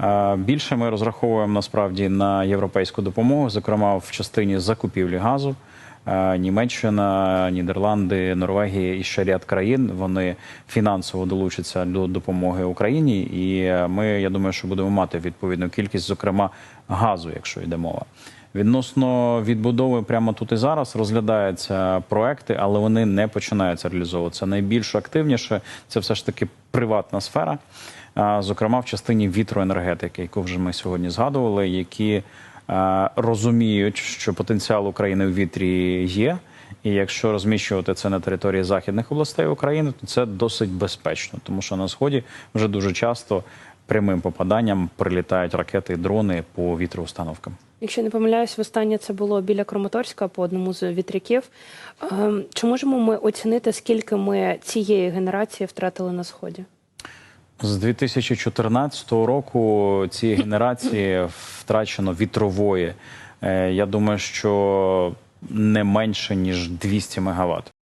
Е, Більше ми розраховуємо насправді на європейську допомогу, зокрема в частині закупівлі газу. Е, Німеччина, Нідерланди, Норвегія і ще ряд країн вони фінансово долучаться до допомоги Україні, і ми, я думаю, що будемо мати відповідну кількість, зокрема газу, якщо йде мова. Відносно відбудови прямо тут і зараз розглядаються проекти, але вони не починаються реалізовуватися. Найбільш активніше це все ж таки приватна сфера, зокрема в частині вітроенергетики, яку вже ми сьогодні згадували, які розуміють, що потенціал України в вітрі є. І якщо розміщувати це на території західних областей України, то це досить безпечно, тому що на сході вже дуже часто прямим попаданням прилітають ракети і дрони по вітроустановкам. Якщо не помиляюсь, востаннє це було біля Краматорська по одному з вітряків. Ем, Чи можемо ми оцінити, скільки ми цієї генерації втратили на сході? З 2014 року ці генерації втрачено вітрової. Е, Я думаю, що не менше ніж 200 мегаватт.